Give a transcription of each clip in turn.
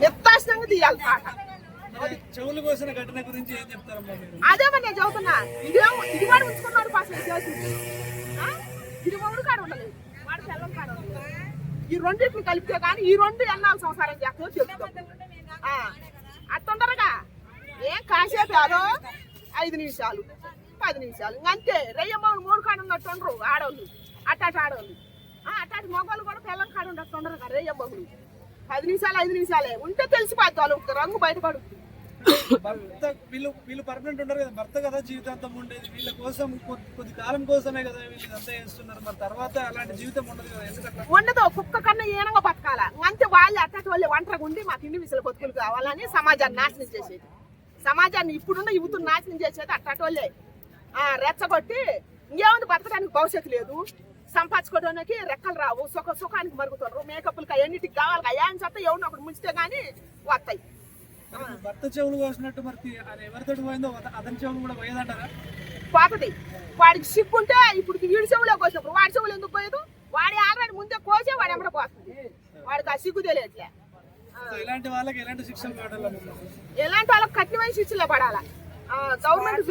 నిర్దాక్షిణంగా తీయాలి పాట. చెవులు కోసిన ఘటన గురించి ఏం చెప్తారమ్మా మీరు? అదేమో నేను చదువుతున్నా. ఇదేమో ఇది వాడు ఉంచుకున్నాడు పాస్? ఇది మొగుడు కాడ ఉండలేదు. వాడు పిల్లల కాడ ఉండలేదు. ఈ రెండింటిని కలిపితే కానీ ఈ రెండు ఎన్నాళ్ళు సంసారం తెలుసుకో ఆ, అట్టుండరుగా ఏం కాసేపు ఆలో ఐదు నిమిషాలు పది నిమిషాలు. ఇంక అంతే. రెయ్యమ్మ మూడు కాడ ఉన్నట్టు ఉండరు ఆడవాళ్ళు అట్టాటి ఆడవాళ్ళు ఆ, అట్టాటి మగవాళ్ళు కూడా పిల్లల కాడ ఉన్నట్టు ఉండరు కదా రెయ్యమ్మలు పది నిమిషాలు ఐదు నిమిషాలే. ఉంటే తెలిసిపోద్ది వాళ్ళు రంగు బయటపడుతుంది భర్త వీళ్ళు వీళ్ళు పర్మనెంట్ ఉండరు కదా. భర్త కదా జీవితాంతం ఉండేది. వీళ్ళ కోసం కొద్ది కాలం కోసమే కదా వీళ్ళు ఇదంతా చేస్తున్నారు. మరి తర్వాత అలాంటి జీవితం ఉండదు కదా. ఎందుకంటే ఉండదు. కుక్క కన్నా ఏనంగా బతకాల. అంతే వాళ్ళు అట్టటి వాళ్ళు ఒంటరిగా ఉండి మాకు ఇండి విసులు బతుకులు కావాలని సమాజాన్ని నాశనం చేసేది. సమాజాన్ని ఇప్పుడున్న యువతను నాశనం చేసేది అట్టటి వాళ్ళే ఆ, రెచ్చగొట్టి ఇంకేముంది బతకడానికి భవిష్యత్తు లేదు. సంపాదించుకోవడానికి రెక్కలు రావు. సుఖ సుఖానికి మరుగుతున్నారు మేకప్లకి అన్నిటికి కావాలి అయ్యా అని చెప్తే ఎవరిని ఒకటి ముంచితే గానీ వస్తాయి. భర్త చెవులు కోసినట్టు మరి ఎవరితో పోయిందో అత- అతని చెవులు కూడా పోయేదంటారా? పోతుంది. వాడికి సిగ్గు ఉంటే ఇప్పుడు వీడి చెవులో కోసినప్పుడు. వాడి చెవులు ఎందుకు పోయేదు? వాడి ఆల్రెడీ ముందే కోసే వాడు ఎమ్మడ పోతుంది వాడికి ఆ సిగ్గు తెలియట్లే. ఇలాంటి వాళ్ళకి ఎలాంటి శిక్షలు పడాలమ్మా ఎలాంటి వాళ్ళకి కఠినమైన శిక్షలో పడాలా? ఆ, గవర్నమెంట్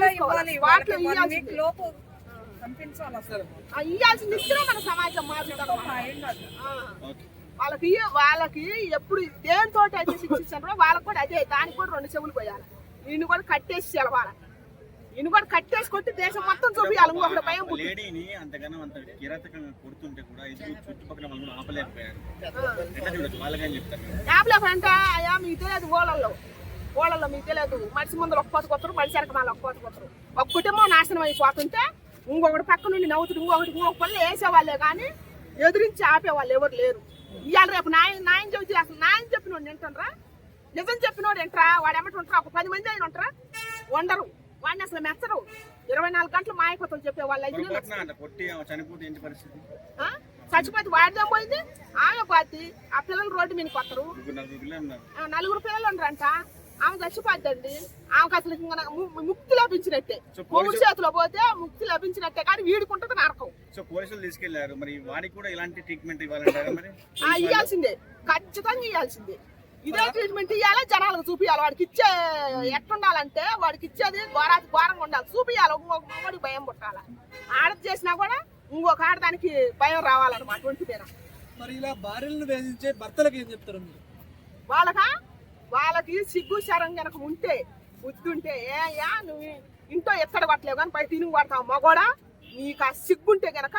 లోపు కనిపించాలి అసలు. ఇచ్చినా మన సమాజం వాళ్ళకి వాళ్ళకి ఎప్పుడు దేనితో అయితే శిక్షించారో వాళ్ళకి కూడా అదే దానికి కూడా రెండు చెవులు పోయాలి. ఈయన కూడా కట్టేసి సెలవాలి ఈయన కూడా కట్టేసి కొట్టి దేశం మొత్తం చూపించాలి ఇంకొకటి భయం. లేడీని అంతగానో అంత కిరాతకంగా కొడుతుంటే కూడా ఇది చుట్టుపక్కల వాళ్ళు ఆపలేకపోయారు. ఎట్లా చూడొచ్చు? వాళ్ళకని చెప్తారు? అయ్యా మీకు తెలియదు ఓళ్ళల్లో ఓళ్ళల్లో మీకు తెలియదు మనిషి ముందర ఒక్క కోత కొత్తరు మనిషి వెనక మళ్ళీ ఒక్క కోత కొత్తరు. ఒక కుటుంబం నాశనం అయిపోతుంటే ఇంకొకటి పక్క నుండి నవ్వుతుంది ఇంకొకటి ఇంకొక పనులు వేసేవాళ్ళే కానీ ఎదిరించి ఆపేవాళ్ళు ఎవరు లేరు. ఇవాళ రేపు నాయన నాయన చెబితే అసలు నాయన చెప్పినోడు వింటారా నిజం చెప్పినోడు ఏంట్రా వాడు ఎమ్మటి ఉంటారా ఒక పది మంది అయిన ఉంటారా? వండరు. వాడిని అసలు మెచ్చరు. ఇరవై నాలుగు గంటలు మాయకొత్తలు చెప్పేవాళ్ళు అయితే? చచ్చిపోతే వాడిదేం పోయింది? ఆమె పోతే ఆ పిల్లలు రోడ్డు వస్తారు. ముగ్గురు నలుగురు పిల్లలు ఉన్నారు. ఆమె చచ్చిపోద్దండి. ఆమెకు అసలు ముక్తి లభించినట్టే. మొగుడు చేతిలో పోతే ముక్తి లభించినట్టే. కానీ వీడుకుంటుంది నరకం. సో పోలీసులు తీసుకెళ్ళారు. మరి వాడికి కూడా ఇలాంటి ట్రీట్మెంట్ ఇవ్వాలంటారా మరి? ఆ ఇయ్యాల్సిందే. ఖచ్చితంగా ఇయ్యాల్సిందే. ఇదే ట్రీట్మెంట్ ఇవ్వాలి జనాలకు చూపియాలి వాడికి ఇచ్చే ఎట్టుండాలంటే వాడికి ఇచ్చేది ఘోరాతి ఘోరంగా ఉండాలి. చూపియాలి ఇంకొక మగవాడికి భయం పుట్టాలి. ఆడది చేసినా కూడా ఇంకొక ఆడదానికి భయం రావాలన్నమాట. ఒంటి మీద. మరి ఇలా భార్యలను వేధించే భర్తలకు ఏం చెప్తారు మీరు? వాళ్ళకా? వాళ్ళకి సిగ్గు శరం గనక ఉంటే బుద్ధుంటే ఏ యా నువ్వు ఇంట్లో ఎక్కడ పట్టలేవు కానీ బయట తిని పడతావు మగోడా? నీకు ఆ సిగ్గుంటే గనక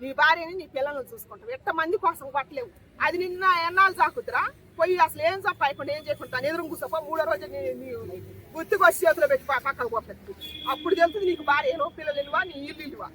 నీ భార్యని నీ పిల్లల్ని చూసుకుంటావు. ఎంత మంది కోసం పట్టలేవు? అది నిన్న ఎన్నాళ్ళు సాకుతురా పోయి అసలు ఏం చెప్పకుండా ఏం చేయకుండా ఎదురు కూర్చోపో మూడో రోజు నీ నీ గుర్తుకు వచ్చి చేతిలో పెట్టి పక్కన పక్కకు పోతుంది. అప్పుడు తెలుస్తుంది నీకు భార్య ఏనో పిల్లలు ఇల్లువా నీ ఇల్లు ఇల్లువా